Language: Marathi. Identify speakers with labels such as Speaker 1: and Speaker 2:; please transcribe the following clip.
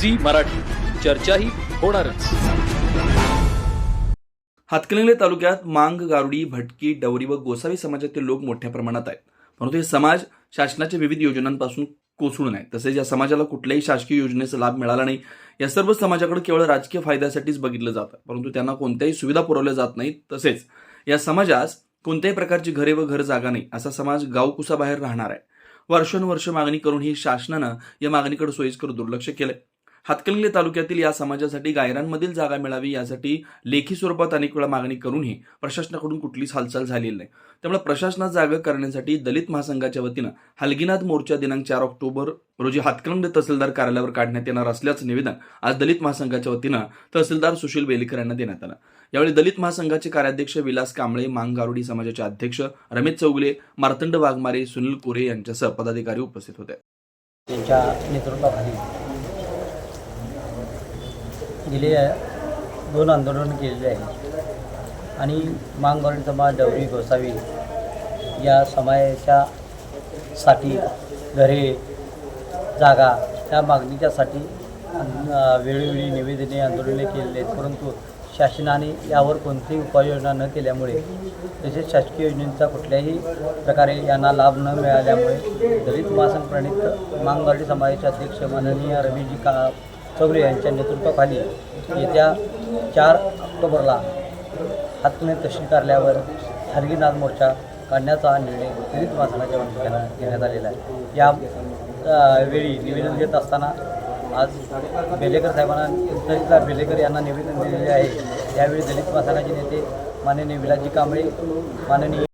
Speaker 1: झी मराठी. चर्चाही होणारच.
Speaker 2: हातकणंगले तालुक्यात मांग गारुडी भटकी डवरी व गोसावी समाजातील लोक मोठ्या प्रमाणात आहेत. परंतु हे समाज शासनाच्या विविध योजनांपासून कोसळून आहे तसेच या समाजाला कुठल्याही शासकीय योजनेचा लाभ मिळाला नाही. या सर्व समाजाकडे केवळ राजकीय फायद्यासाठीच बघितलं जातं. परंतु त्यांना कोणत्याही सुविधा पुरवल्या जात नाहीत. तसेच या समाजास कोणत्याही प्रकारची घरे व घर जागा नाही असा समाज गावकुसाबाहेर राहणार आहे. वर्षानुवर्ष मागणी करून ही शासनानं या मागणीकडे सोयीस्कर दुर्लक्ष केलंय. हातकणंगले तालुक्यातील या समाजासाठी गायरांमधील जागा मिळावी यासाठी लेखी स्वरूपात अनेक वेळा मागणी करूनही प्रशासनाकडून कुठलीच हालचाल झालेली नाही. त्यामुळे प्रशासनात जागा करण्यासाठी दलित महासंघाच्या वतीनं हलगीनाथ मोर्चा दिनांक चार ऑक्टोबर रोजी हातकणंगले तहसीलदार कार्यालयावर काढण्यात येणार असल्याचं निवेदन आज दलित महासंघाच्या वतीनं तहसीलदार सुशील बेलेकर यांना देण्यात आलं. यावेळी दलित महासंघाचे कार्याध्यक्ष विलास कांबळे मांगारुडी समाजाचे अध्यक्ष रमेश चौगले मार्तंड वाघमारे सुनील कोरे यांच्यासह पदाधिकारी उपस्थित होते.
Speaker 3: त्यांच्या नेतृत्वाखाली गेले दोन आंदोलन केलेले आहे. आणि मांगवाडी समाज डवरी गोसावी या समाजाच्यासाठी घरे जागा या मागणीच्यासाठी वेळोवेळी निवेदने आंदोलने केलेली आहेत. परंतु शासनाने यावर कोणतीही उपाययोजना न केल्यामुळे तसेच शासकीय योजनेचा कुठल्याही प्रकारे यांना लाभ न मिळाल्यामुळे दलित महासंघ प्रणित मांगवाडी समाजाचे अध्यक्ष माननीय रमेशजी का चौरे यांच्या नेतृत्वाखाली येत्या चार ऑक्टोबरला हातकणे तहसील कार्यालयावर हलगीनाथ मोर्चा काढण्याचा निर्णय दलित महासंघाच्या वतीनं घेण्यात आलेला आहे. या वेळी निवेदन देत असताना आज बेलेकर साहेबांना तहसीलदार बेलेकर यांना निवेदन दिलेले आहे. यावेळी दलित महासंघाचे नेते माननीय विलाजी कांबळे माननीय